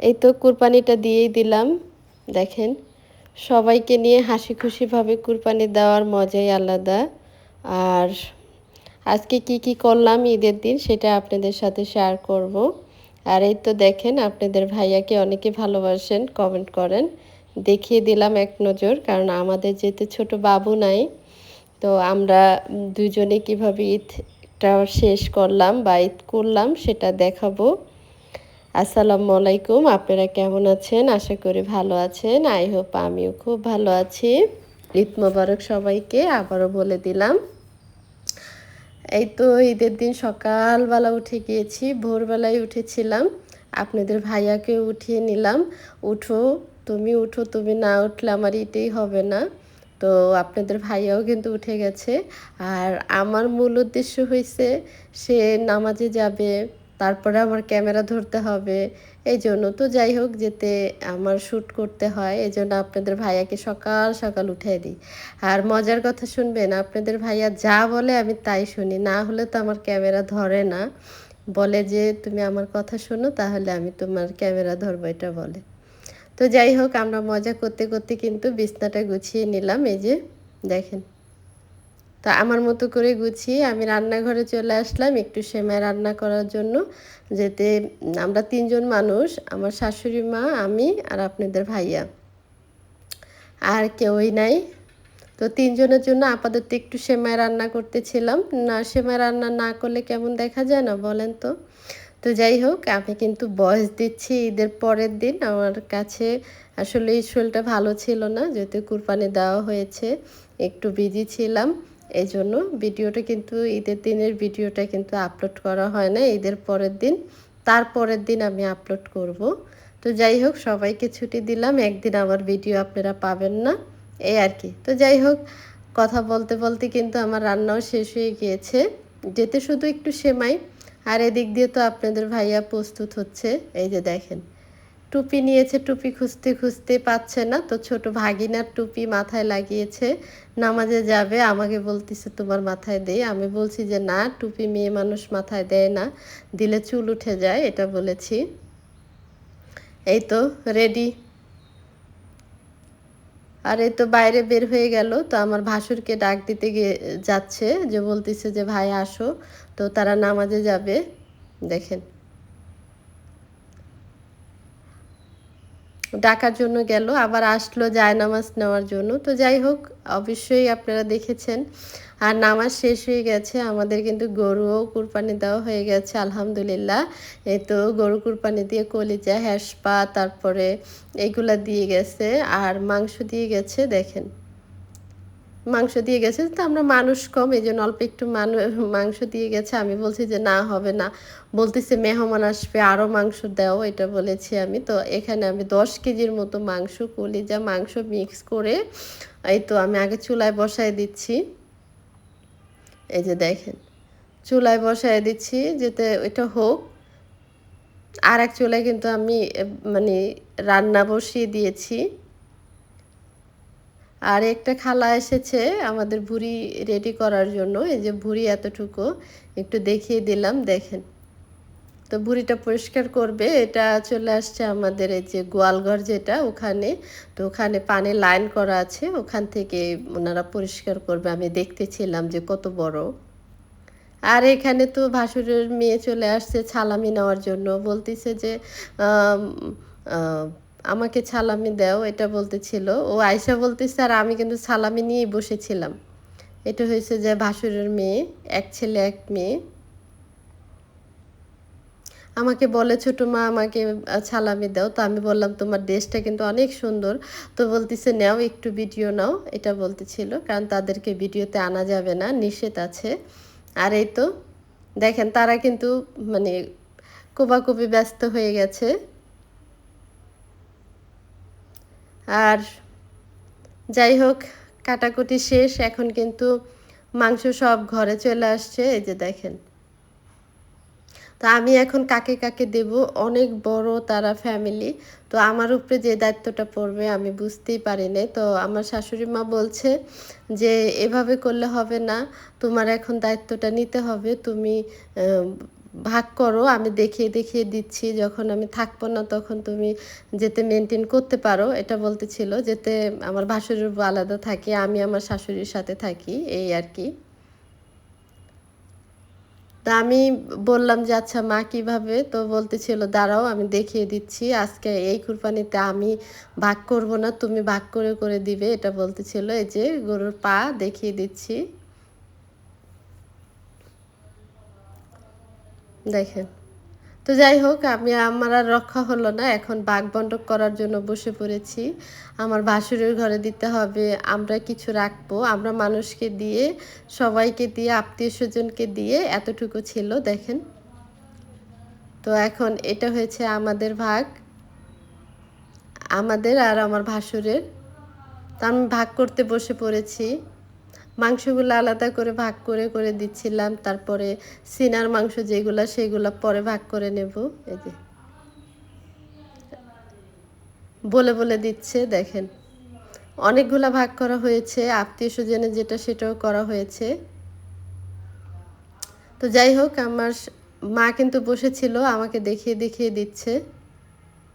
এই তো কুরবানিটা দিয়েই দিলাম। দেখেন, সবাইকে নিয়ে হাসি খুশিভাবে কুরবানি দেওয়ার মজাই আলাদা। আর আজকে কি কি করলাম ঈদের দিন সেটা আপনাদের সাথে শেয়ার করব। আর এই তো দেখেন, আপনাদের ভাইয়াকে অনেকে ভালোবাসেন কমেন্ট করেন। দেখিয়ে দিলাম এক নজর, কারণ আমাদের যেহেতু ছোট বাবু নাই, তো আমরা দুজনে কীভাবে ঈদটা শেষ করলাম বা ঈদ করলাম সেটা দেখাবো। আসসালামু আলাইকুম, আপনারা কেমন আছেন? আশা করি ভালো আছেন। আই হোপ আমিও খুব ভালো আছি। ঈদ মোবারক সবাইকে আবারও বলে দিলাম। এই তো ঈদের দিন সকালবেলা উঠে গিয়েছি, ভোরবেলায় উঠেছিলাম। আপনাদের ভাইয়াকে উঠিয়ে নিলাম। উঠো, তুমি উঠো, তুমি না উঠলে আমার এটাই হবে না। তো আপনাদের ভাইয়াও কিন্তু উঠে গেছে। আর আমার মূল উদ্দেশ্য হয়েছে সে নামাজে যাবে তারপরে আমার ক্যামেরা ধরতে হবে। এই জন্য তো যাই হোক যেতে আমার শ্যুট করতে হয়, এই জন্য আপনাদের ভাইয়াকে সকাল সকাল উঠাই দিই। আর মজার কথা শুনবেন, আপনাদের ভাইয়া যা বলে আমি তাই শুনি, না হলে তো আমার ক্যামেরা ধরে না। বলে যে, তুমি আমার কথা শোনো, তাহলে আমি তোমার ক্যামেরা ধরবো, এটা বলে। তো যাই হোক, আমরা মজা করতে করতে কিন্তু বিছনাটা গুছিয়ে নিলাম, এই যে দেখেন। তো আমার মতো করে গুছিয়ে আমি রান্নাঘরে চলে আসলাম একটু সেমাই রান্না করার জন্য। যেতে আমরা তিনজন মানুষ, আমার শাশুড়ি মা, আমি আর আপনাদের ভাইয়া। আর কেউই নাই। তো তিনজনের জন্য আপাতত একটু সেমাই রান্না করতেছিলাম। না, সেমাই রান্না না করলে কেমন দেখা যায় না বলেন তো। তো যাই হোক, আমি কিন্তু বয়স দিচ্ছি ঈদের পরের দিন। আমার কাছে আসলে এই শরীরটা ভালো ছিল না, যেহেতু কুরবানি দেওয়া হয়েছে, একটু বিজি ছিলাম। এই জন্য ভিডিওটা কিন্তু ঈদের দিনের ভিডিওটা কিন্তু আপলোড করা হয় না, ঈদের পরের দিন। তারপরের দিন আমি আপলোড করব। তো যাই হোক, সবাইকে ছুটি দিলাম, একদিন আমার ভিডিও আপনারা পাবেন না, এই আর কি। তো যাই হোক, কথা বলতে বলতে কিন্তু আমার রান্নাও শেষ হয়ে গিয়েছে। যেতে শুধু একটু সেমাই, আর এদিক দিয়ে তো আপনাদের ভাইয়া প্রস্তুত হচ্ছে, এই যে দেখেন। টুপি নিয়েছে, টুপি খুঁজতে খুঁজতে পাচ্ছে না। তো ছোট ভাগিনার টুপি মাথায় লাগিয়েছে, নামাজে যাবে, আমাকে বলতেছে, তোমার মাথায় দেই আমি বলছি যে, না, টুপি মেয়ে মানুষ মাথায় দেয় না, দিলে চুল উঠে যায়, এটা বলেছি। এই তো রেডি আর এই তো বাইরে বের হয়ে গেল, তো আমার ভাসুরকে ডাক দিতে গিয়ে যাচ্ছে, যে বলতেছে যে, ভাই, আসো। তো তারা নামাজে যাবে, দেখেন। ডাকার জন্য গেল, আবার আসলো নামাজ নেওয়ার জন্য। তো যাই হোক, অবশ্যই আপনারা দেখেছেন। আর নামাজ শেষ হয়ে গেছে, আমাদের কিন্তু গরুও কুরবানি দেওয়া হয়ে গেছে, আলহামদুলিল্লাহ। এই তো গরু কুরবানি দিয়ে কলিজা হ্যাসপা তারপরে এগুলা দিয়ে গেছে, আর মাংস দিয়ে গেছে, দেখেন। মাংস দিয়ে গেছে, তো আমরা মানুষ কম এই জন্য অল্প একটু মাংস দিয়ে গেছে। আমি বলছি যে, না, হবে না। বলতেছে, মেহমান আসবে আরও মাংস দাও। এটা বলেছি আমি। তো এখানে আমি দশ কেজির মতো মাংস, কলিজা মাংস মিক্স করে, এই তো আমি আগে চুলায় বসায় দিচ্ছি। এই যে দেখেন, চুলায় বসায় দিচ্ছি যেতে ওইটা হোক। আর এক চুলায় কিন্তু আমি মানে রান্না বসিয়ে দিয়েছি। আর একটা খালা এসেছে আমাদের ভুড়ি রেডি করার জন্য। এই যে ভুড়ি এতটুকু, একটু দেখিয়ে দিলাম, দেখেন। তো ভুড়িটা পরিষ্কার করবে, এটা চলে আসছে আমাদের এই যে গোয়ালঘর যেটা ওখানে। তো ওখানে পানি লাইন করা আছে, ওখান থেকে ওনারা পরিষ্কার করবে। আমি দেখতেছিলাম যে কত বড়। আর এখানে তো ভাসুরের মেয়ে চলে আসছে, ছালামি নেওয়ার জন্য। বলতেছে যে আমাকে ছালামি দাও, এটা বলতেছিল। ও আয়সা বলতেছে, আর আমি কিন্তু ছালামি নিয়েই বসেছিলাম। এটা হয়েছে যে ভাসুরের মেয়ে, এক ছেলে, এক মেয়ে। আমাকে বলে ছোটো মা, আমাকে ছালামি দাও। তো আমি বললাম, তোমার দেশটা কিন্তু অনেক সুন্দর। তো বলতেছে, নাও একটু ভিডিও নাও। এটা বলতেছিল, কারণ তাদেরকে ভিডিওতে আনা যাবে না, নিষেধ আছে। আর এই তো, দেখেন তারা কিন্তু মানে কোবাকুবি ব্যস্ত হয়ে গেছে। আর যাই হোক, কাটাকুটি শেষ। এখন কিন্তু মাংস সব ঘরে চলে আসছে, এই যে দেখেন। তো আমি এখন কাকে কাকে দেব? অনেক বড় তারা ফ্যামিলি তো আমার উপরে যে দায়িত্বটা পড়বে আমি বুঝতেই পারি না তো আমার শাশুড়ি মা বলছে যে, এভাবে করলে হবে না। তোমার এখন দায়িত্বটা নিতে হবে। তুমি ভাগ করো, আমি দেখিয়ে দেখিয়ে দিচ্ছি, যখন আমি থাকব না তখন তুমি যেতে মেনটেন করতে পারো, এটা বলতেছিল, যেতে আমার ভাসুরের আলাদা থাকে, আমি আমার শাশুড়ির সাথে থাকি, এই আর কি। তা আমি বললাম যে আচ্ছা মা কীভাবে? তো বলতেছিল, দাঁড়াও, আমি দেখিয়ে দিচ্ছি, আজকে এই কুরবানিতে আমি ভাগ করব না, তুমি ভাগ করে করে দিবে। এটা বলতেছিল, এই যে গরুর পা, দেখিয়ে দিচ্ছি। দেখেন। তো যাই হোক, আমি, আমার আর রক্ষা হলো না। এখন বাঘ বন্টক করার জন্য বসে পড়েছি। আমার ভাসুরের ঘরে দিতে হবে। আমরা কিছু রাখব। আমরা মানুষকে দিয়ে, সবাইকে দিয়ে, আত্মীয় স্বজনকে দিয়ে এতটুকু ছিল, দেখেন। তো এখন এটা হয়েছে আমাদের ভাগ, আমাদের আর আমার ভাসুরের। তা আমি ভাগ করতে বসে পড়েছি। মাংসগুলো আলাদা করে ভাগ করে করে দিচ্ছিলাম। তারপরে সিনার মাংস যেগুলো, সেগুলো পরে ভাগ করে নেব। এই যে। বলে বলে দিচ্ছে, দেখেন। অনেকগুলা ভাগ করা হয়েছে। আত্মীয় স্বজনের যেটা, সেটাও করা হয়েছে। তো যাই হোক, আমার মা কিন্তু বসেছিল, আমাকে দেখিয়ে দেখিয়ে দিচ্ছে।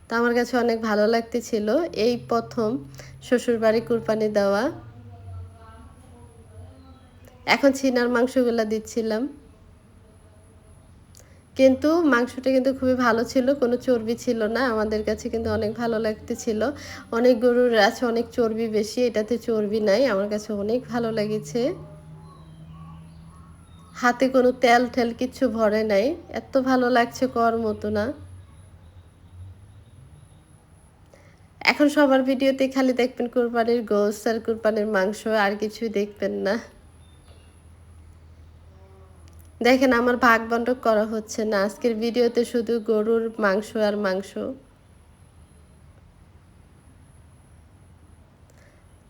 তা আমার কাছে অনেক ভালো লাগতেছিল। এই প্রথম শ্বশুরবাড়ি কুরবানি দেওয়া। এখন ছিনার মাংসগুলো দিচ্ছিলাম। কিন্তু মাংসটা কিন্তু খুবই ভালো ছিল, কোনো চর্বি ছিল না, আমাদের কাছে কিন্তু অনেক ভালো লাগতেছিল। অনেক গরুর আছে, অনেক চর্বি বেশি, এটাতে চর্বি নাই, আমার কাছে অনেক ভালো লেগেছে। হাতে কোনো তেল ঠেল কিছু ভরে নাই, এত ভালো লাগছে কর মতো না। এখন সবার ভিডিওতে খালি দেখবেন কোরবানির গোস আর কোরবানির মাংস, আর কিছুই দেখবেন না। দেখেন আমার ভাগ বন্টক করা হচ্ছে না। আজকের ভিডিওতে শুধু গরুর মাংস আর মাংস।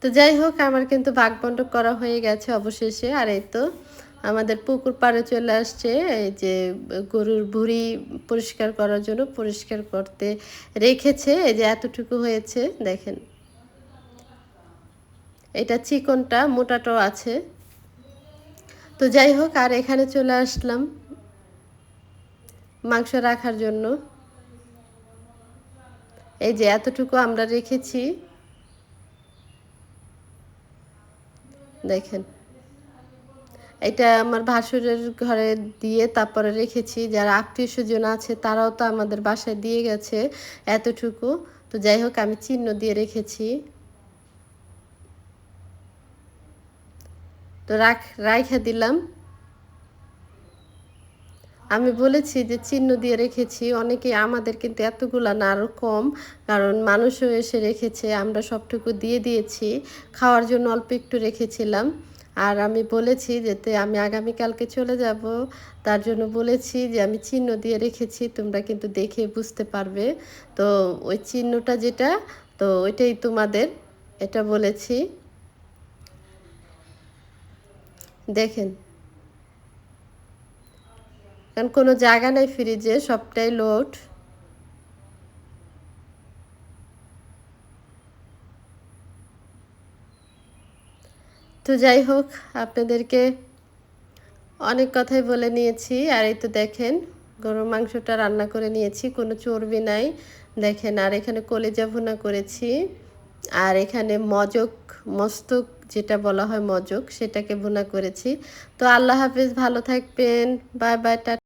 তো যাই হোক, আমার কিন্তু ভাগ বন্টক করা হয়ে গেছে অবশেষে। আর এই তো আমাদের পুকুর পাড়ে চলে আসছে। এই যে গরুর ভুড়ি পরিষ্কার করার জন্য পরিষ্কার করতে রেখেছে। এই যে এতটুকু হয়েছে, দেখেন। এটা চিকনটা, মোটাটাও আছে। তো যাই হোক, আর এখানে চলে আসলাম মাংস রাখার জন্য। এই যে এতটুকু আমরা রেখেছি। দেখেন, এটা আমার ভাসুরের ঘরে দিয়ে তারপরে রেখেছি। যারা আত্মীয় স্বজন আছে, তারাও তো আমাদের বাসায় দিয়ে গেছে এতটুকু। তো যাই হোক, আমি চিহ্ন দিয়ে রেখেছি। তো রাখ, রাইখা দিলাম। আমি বলেছি যে চিহ্ন দিয়ে রেখেছি, অনেকে আমাদের কিন্তু এতগুলা না আরও কম, কারণ মানুষও এসে রেখেছে, আমরা সবটুকু দিয়ে দিয়েছি, খাওয়ার জন্য অল্প একটু রেখেছিলাম। আর আমি বলেছি যেতে আমি আগামীকালকে চলে যাব, তার জন্য বলেছি যে আমি চিহ্ন দিয়ে রেখেছি, তোমরা কিন্তু দেখে বুঝতে পারবে। তো ওই চিহ্নটা যেটা, তো ওইটাই তোমাদের, এটা বলেছি। দেখেন। কারণ কোনো জায়গা নাই ফ্রিজে সবটাই লোড তো যাই হোক, আপনাদেরকে অনেক কথাই বলে নিয়েছি। আর এই তো দেখেন, গরুর মাংসটা রান্না করে নিয়েছি, কোনো চর্বি নাই। দেখেন, আর এখানে কলেজা ভুনা করেছি। আর এখানে মজক, মস্তক যেটা বলা হয় মজক সেটাকে ভুনা করেছি। তো আল্লাহ হাফিজ ভালো থাকবেন। Bye bye